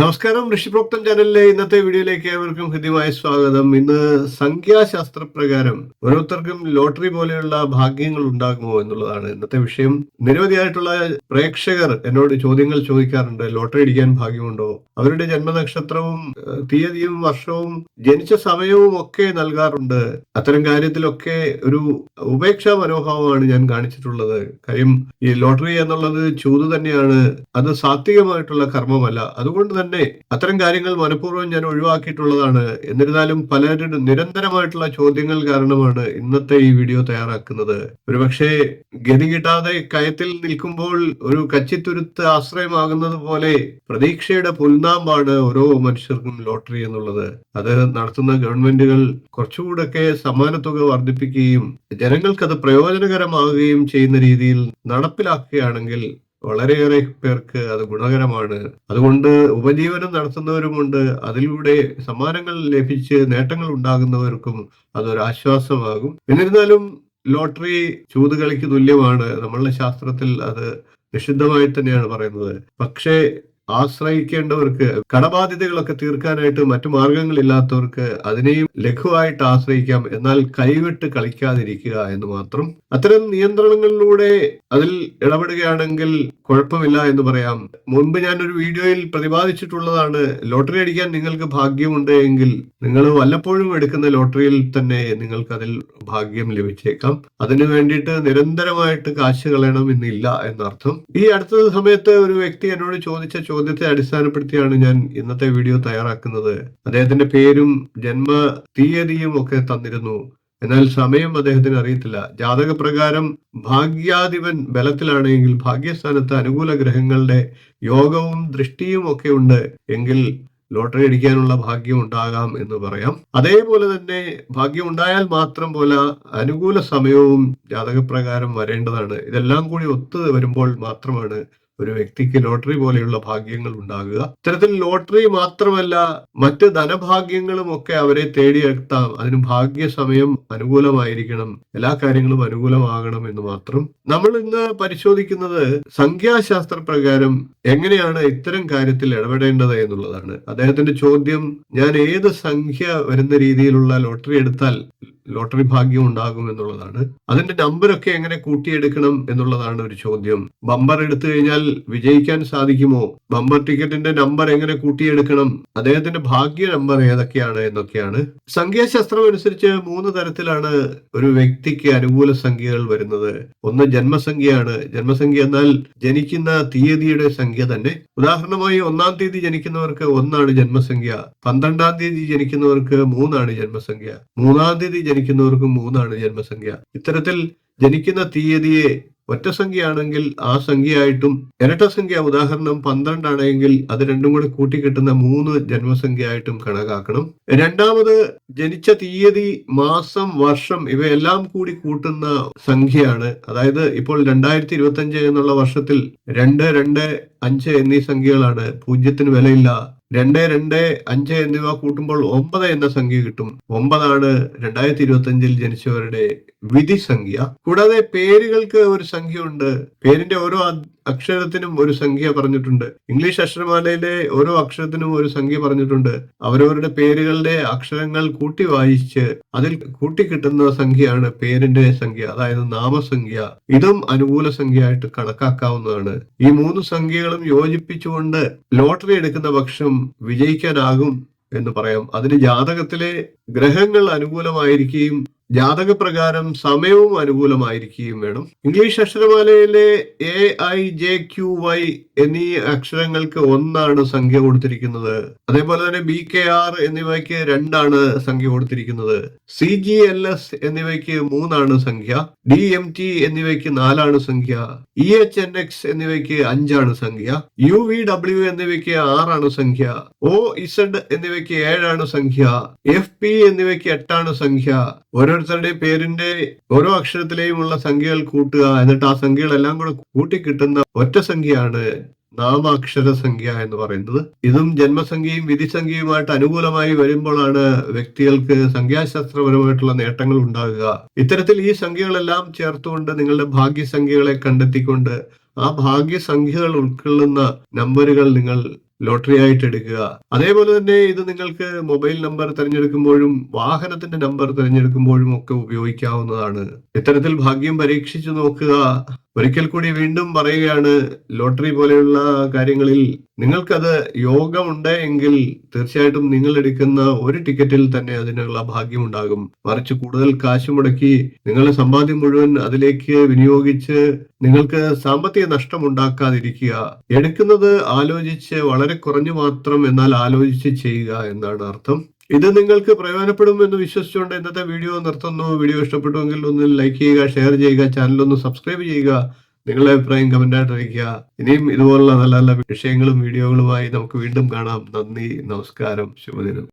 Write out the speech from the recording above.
നമസ്കാരം ഋഷിപ്രോക്തൻ ചാനലിലെ ഇന്നത്തെ വീഡിയോയിലേക്ക് ഏവർക്കും ഹൃദ്യമായ സ്വാഗതം. ഇന്ന് സംഖ്യാശാസ്ത്ര പ്രകാരം ഓരോരുത്തർക്കും ലോട്ടറി പോലെയുള്ള ഭാഗ്യങ്ങൾ ഉണ്ടാകുമോ എന്നുള്ളതാണ് ഇന്നത്തെ വിഷയം. നിരവധിയായിട്ടുള്ള പ്രേക്ഷകർ എന്നോട് ചോദ്യങ്ങൾ ചോദിക്കാറുണ്ട്. ലോട്ടറി അടിക്കാൻ ഭാഗ്യമുണ്ടോ? അവരുടെ ജന്മനക്ഷത്രവും തീയതിയും വർഷവും ജനിച്ച സമയവും ഒക്കെ നൽകാറുണ്ട്. അത്തരം കാര്യത്തിലൊക്കെ ഒരു ഉപേക്ഷാ മനോഭാവമാണ് ഞാൻ കാണിച്ചിട്ടുള്ളത്. കാര്യം ഈ ലോട്ടറി എന്നുള്ളത് ചൂത് തന്നെയാണ്. അത് സാത്വികമായിട്ടുള്ള കർമ്മമല്ല. അതുകൊണ്ട് തന്നെ അത്തരം കാര്യങ്ങൾ മനഃപൂർവം ഞാൻ ഒഴിവാക്കിയിട്ടുള്ളതാണ്. എന്നിരുന്നാലും പലരുടെ നിരന്തരമായിട്ടുള്ള ചോദ്യങ്ങൾ കാരണമാണ് ഇന്നത്തെ ഈ വീഡിയോ തയ്യാറാക്കുന്നത്. ഒരുപക്ഷെ ഗതി കിട്ടാതെ കയത്തിൽ നിൽക്കുമ്പോൾ ഒരു കച്ചിത്തുരുത്ത് ആശ്രയമാകുന്നത് പോലെ പ്രതീക്ഷയുടെ പുൽനാമ്പാണ് ഓരോ മനുഷ്യർക്കും ലോട്ടറി എന്നുള്ളത്. അത് നടത്തുന്ന ഗവൺമെന്റുകൾ കുറച്ചുകൂടൊക്കെ സമ്മാനത്തുക വർദ്ധിപ്പിക്കുകയും ജനങ്ങൾക്കത് പ്രയോജനകരമാകുകയും ചെയ്യുന്ന രീതിയിൽ നടപ്പിലാക്കുകയാണെങ്കിൽ വളരെയേറെ പേർക്ക് അത് ഗുണകരമാണ്. അതുകൊണ്ട് ഉപജീവനം നടത്തുന്നവരുമുണ്ട്. അതിലൂടെ സമ്മാനങ്ങൾ ലഭിച്ച് നേട്ടങ്ങൾ ഉണ്ടാകുന്നവർക്കും അതൊരു ആശ്വാസമാകും. എന്നിരുന്നാലും ലോട്ടറി ചൂതുകളിക്ക് തുല്യമാണ്. നമ്മളുടെ ശാസ്ത്രത്തിൽ അത് നിഷിദ്ധമായി തന്നെയാണ് പറയുന്നത്. പക്ഷേ ആശ്രയിക്കേണ്ടവർക്ക് കടബാധ്യതകളൊക്കെ തീർക്കാനായിട്ട് മറ്റു മാർഗങ്ങളില്ലാത്തവർക്ക് അതിനെയും ലഘുവായിട്ട് ആശ്രയിക്കാം. എന്നാൽ കൈവിട്ട് കളിക്കാതിരിക്കുക എന്ന് മാത്രം. അത്തരം നിയന്ത്രണങ്ങളിലൂടെ അതിൽ ഇടപെടുകയാണെങ്കിൽ കുഴപ്പമില്ല എന്ന് പറയാം. മുൻപ് ഞാൻ ഒരു വീഡിയോയിൽ പ്രതിപാദിച്ചിട്ടുള്ളതാണ് ലോട്ടറി അടിക്കാൻ നിങ്ങൾക്ക് ഭാഗ്യമുണ്ട് എങ്കിൽ നിങ്ങൾ വല്ലപ്പോഴും എടുക്കുന്ന ലോട്ടറിയിൽ തന്നെ നിങ്ങൾക്ക് അതിൽ ഭാഗ്യം ലഭിച്ചേക്കാം. അതിനു വേണ്ടിയിട്ട് നിരന്തരമായിട്ട് കാശ് കളയണം എന്നില്ല എന്നർത്ഥം. ഈ അടുത്ത സമയത്ത് ഒരു വ്യക്തി എന്നോട് ചോദിച്ച ചോദ്യത്തെ അടിസ്ഥാനപ്പെടുത്തിയാണ് ഞാൻ ഇന്നത്തെ വീഡിയോ തയ്യാറാക്കുന്നത്. അദ്ദേഹത്തിന്റെ പേരും ജന്മ തീയതിയും ഒക്കെ തന്നിരുന്നു. എന്നാൽ സമയം അദ്ദേഹത്തിന് അറിയത്തില്ല. ജാതകപ്രകാരം ഭാഗ്യാധിപൻ ബലത്തിലാണെങ്കിൽ ഭാഗ്യസ്ഥാനത്ത് അനുകൂല ഗ്രഹങ്ങളുടെ യോഗവും ദൃഷ്ടിയും ഒക്കെ ഉണ്ട്. എങ്കിൽ ലോട്ടറി അടിക്കാനുള്ള ഭാഗ്യം ഉണ്ടാകാം എന്ന് പറയാം. അതേപോലെ തന്നെ ഭാഗ്യം ഉണ്ടായാൽ മാത്രം പോലെ അനുകൂല സമയവും ജാതകപ്രകാരം വരേണ്ടതാണ്. ഇതെല്ലാം കൂടി ഒത്തു വരുമ്പോൾ മാത്രമാണ് ഒരു വ്യക്തിക്ക് ലോട്ടറി പോലെയുള്ള ഭാഗ്യങ്ങൾ ഉണ്ടാകുക. ഇത്തരത്തിൽ ലോട്ടറി മാത്രമല്ല മറ്റ് ധനഭാഗ്യങ്ങളും ഒക്കെ അവരെ തേടിയെത്താം. അതിന് ഭാഗ്യ സമയം അനുകൂലമായിരിക്കണം. എല്ലാ കാര്യങ്ങളും അനുകൂലമാകണം എന്ന് മാത്രം. നമ്മൾ ഇന്ന് പരിശോധിക്കുന്നത് സംഖ്യാശാസ്ത്ര പ്രകാരം എങ്ങനെയാണ് ഇത്തരം കാര്യത്തിൽ ഇടപെടേണ്ടത് എന്നുള്ളതാണ്. അദ്ദേഹത്തിന്റെ ചോദ്യം ഞാൻ ഏത് സംഖ്യ വരുന്ന രീതിയിലുള്ള ലോട്ടറി എടുത്താൽ ലോട്ടറി ഭാഗ്യം ഉണ്ടാകും എന്നുള്ളതാണ്. അതിന്റെ നമ്പറൊക്കെ എങ്ങനെ കൂട്ടിയെടുക്കണം എന്നുള്ളതാണ് ഒരു ചോദ്യം. ബമ്പർ എടുത്തു കഴിഞ്ഞാൽ വിജയിക്കാൻ സാധിക്കുമോ? ബമ്പർ ടിക്കറ്റിന്റെ നമ്പർ എങ്ങനെ കൂട്ടിയെടുക്കണം? അദ്ദേഹത്തിന്റെ ഭാഗ്യ നമ്പർ ഏതൊക്കെയാണ് എന്നൊക്കെയാണ്. സംഖ്യാശാസ്ത്രം അനുസരിച്ച് മൂന്ന് തരത്തിലാണ് ഒരു വ്യക്തിക്ക് അനുകൂല സംഖ്യകൾ വരുന്നത്. ഒന്ന് ജന്മസംഖ്യയാണ്. ജന്മസംഖ്യ എന്നാൽ ജനിക്കുന്ന തീയതിയുടെ സംഖ്യ തന്നെ. ഉദാഹരണമായി ഒന്നാം തീയതി ജനിക്കുന്നവർക്ക് ഒന്നാണ് ജന്മസംഖ്യ. പന്ത്രണ്ടാം തീയതി ജനിക്കുന്നവർക്ക് മൂന്നാണ് ജന്മസംഖ്യ. മൂന്നാം തീയതി ജനിക്കുന്നവർക്ക് മൂന്നാണ് ജന്മസംഖ്യ. ഇത്തരത്തിൽ ജനിക്കുന്ന തീയതിയെ ഒറ്റ സംഖ്യയാണെങ്കിൽ ആ സംഖ്യയായിട്ടും ഇരട്ട സംഖ്യ ഉദാഹരണം പന്ത്രണ്ടാണെങ്കിൽ അത് രണ്ടും കൂടെ കൂട്ടിക്കിട്ടുന്ന മൂന്ന് ജന്മസംഖ്യയായിട്ടും കണക്കാക്കണം. രണ്ടാമത് ജനിച്ച തീയതി മാസം വർഷം ഇവയെല്ലാം കൂടി കൂട്ടുന്ന സംഖ്യയാണ്. അതായത് ഇപ്പോൾ രണ്ടായിരത്തി ഇരുപത്തി എന്നുള്ള വർഷത്തിൽ രണ്ട് രണ്ട് അഞ്ച് എന്നീ സംഖ്യകളാണ്. പൂജ്യത്തിന് വിലയില്ല. രണ്ട് രണ്ട് അഞ്ച് എന്നിവ കൂട്ടുമ്പോൾ ഒമ്പത് എന്ന സംഖ്യ കിട്ടും. ഒമ്പതാണ് രണ്ടായിരത്തി ഇരുപത്തി അഞ്ചിൽ ജനിച്ചവരുടെ വിധി സംഖ്യ കൂടാതെ പേരുകൾക്ക് ഒരു സംഖ്യ ഉണ്ട് പേരിന്റെ ഓരോ അക്ഷരത്തിനും ഒരു സംഖ്യ പറഞ്ഞിട്ടുണ്ട്. ഇംഗ്ലീഷ് അക്ഷരമാലയിലെ ഓരോ അക്ഷരത്തിനും ഒരു സംഖ്യ പറഞ്ഞിട്ടുണ്ട്. അവരവരുടെ പേരുകളുടെ അക്ഷരങ്ങൾ കൂട്ടി വായിച്ച് അതിൽ കൂട്ടിക്കിട്ടുന്ന സംഖ്യയാണ് പേരിന്റെ സംഖ്യ അതായത് നാമസംഖ്യ. ഇതും അനുകൂല സംഖ്യയായിട്ട് കണക്കാക്കാവുന്നതാണ്. ഈ മൂന്ന് സംഖ്യകളും യോജിപ്പിച്ചുകൊണ്ട് ലോട്ടറി എടുക്കുന്ന പക്ഷം വിജയിക്കാനാകും എന്ന് പറയാം. അതിന് ജാതകത്തിലെ ഗ്രഹങ്ങൾ അനുകൂലമായിരിക്കുകയും ജാതകപ്രകാരം സമയവും അനുകൂലമായിരിക്കുകയും വേണം. English അക്ഷരമാലയിലെ A I J Q Y എന്നീ അക്ഷരങ്ങൾക്ക് ഒന്നാണ് സംഖ്യ കൊടുത്തിരിക്കുന്നത്. അതേപോലെ തന്നെ ബി കെ ആർ എന്നിവയ്ക്ക് രണ്ടാണ് സംഖ്യ കൊടുത്തിരിക്കുന്നത്. സി ജി എൽ എസ് എന്നിവയ്ക്ക് മൂന്നാണ് സംഖ്യ. ഡി എം ടി എന്നിവയ്ക്ക് നാലാണ് സംഖ്യ. ഇ എച്ച് എൻ എക്സ് എന്നിവയ്ക്ക് അഞ്ചാണ് സംഖ്യ. യു വി ഡബ്ല്യു എന്നിവയ്ക്ക് ആറാണ് സംഖ്യ. ഒ ഇസഡ് എന്നിവയ്ക്ക് ഏഴാണ് സംഖ്യ. എഫ് പി എന്നിവയ്ക്ക് എട്ടാണ് സംഖ്യ. ഓരോരുത്തരുടെ പേരിന്റെ ഓരോ അക്ഷരത്തിലെയും ഉള്ള സംഖ്യകൾ കൂട്ടുക എന്നിട്ട് ആ സംഖ്യകളെല്ലാം കൂടെ കൂട്ടിക്കിട്ടുന്ന ഒറ്റ സംഖ്യയാണ് നാമാക്ഷര സംഖ്യ എന്ന് പറയുന്നത്. ഇതും ജന്മസംഖ്യയും വിധിസംഖ്യയുമായിട്ട് അനുകൂലമായി വരുമ്പോഴാണ് വ്യക്തികൾക്ക് സംഖ്യാശാസ്ത്രപരമായിട്ടുള്ള നേട്ടങ്ങൾ ഉണ്ടാകുക. ഇത്തരത്തിൽ ഈ സംഖ്യകളെല്ലാം ചേർത്തുകൊണ്ട് നിങ്ങളുടെ ഭാഗ്യസംഖ്യകളെ കണ്ടെത്തിക്കൊണ്ട് ആ ഭാഗ്യസംഖ്യകൾ ഉൾക്കൊള്ളുന്ന നമ്പറുകൾ നിങ്ങൾ ലോട്ടറി ആയിട്ട് എടുക്കുക അതേപോലെ തന്നെ ഇത് നിങ്ങൾക്ക് മൊബൈൽ നമ്പർ തിരഞ്ഞെടുക്കുമ്പോഴും വാഹനത്തിന്റെ നമ്പർ തിരഞ്ഞെടുക്കുമ്പോഴും ഒക്കെ ഉപയോഗിക്കാവുന്നതാണ്. ഇത്തരത്തിൽ ഭാഗ്യം പരീക്ഷിച്ചു നോക്കുക. ഒരിക്കൽ കൂടി വീണ്ടും പറയുകയാണ് ലോട്ടറി പോലെയുള്ള കാര്യങ്ങളിൽ നിങ്ങൾക്കത് യോഗമുണ്ട് എങ്കിൽ തീർച്ചയായിട്ടും നിങ്ങൾ എടുക്കുന്ന ഒരു ടിക്കറ്റിൽ തന്നെ അതിനുള്ള ഭാഗ്യം ഉണ്ടാകും മറിച്ച് കൂടുതൽ കാശ് മുടക്കി നിങ്ങളുടെ സമ്പാദ്യം മുഴുവൻ അതിലേക്ക് വിനിയോഗിച്ച് നിങ്ങൾക്ക് സാമ്പത്തിക നഷ്ടം ഉണ്ടാക്കാതിരിക്കുക എടുക്കുന്നത് ആലോചിച്ച് വളരെ കുറഞ്ഞു മാത്രം എന്നാൽ ആലോചിച്ച് ചെയ്യുക എന്നാണ് അർത്ഥം. ഇത് നിങ്ങൾക്ക് പ്രയോജനപ്പെടും എന്ന് വിശ്വസിച്ചുകൊണ്ട് ഇന്നത്തെ വീഡിയോ നിർത്തുന്നു. വീഡിയോ ഇഷ്ടപ്പെട്ടുവെങ്കിൽ ഒന്ന് ലൈക്ക് ചെയ്യുക ഷെയർ ചെയ്യുക ചാനൽ ഒന്ന് സബ്സ്ക്രൈബ് ചെയ്യുക. നിങ്ങളുടെ അഭിപ്രായം കമന്റായിട്ട് അറിയിക്കുക. ഇനിയും ഇതുപോലുള്ള നല്ല നല്ല വിഷയങ്ങളും വീഡിയോകളുമായി നമുക്ക് വീണ്ടും കാണാം. നന്ദി നമസ്കാരം. ശുഭദിനം.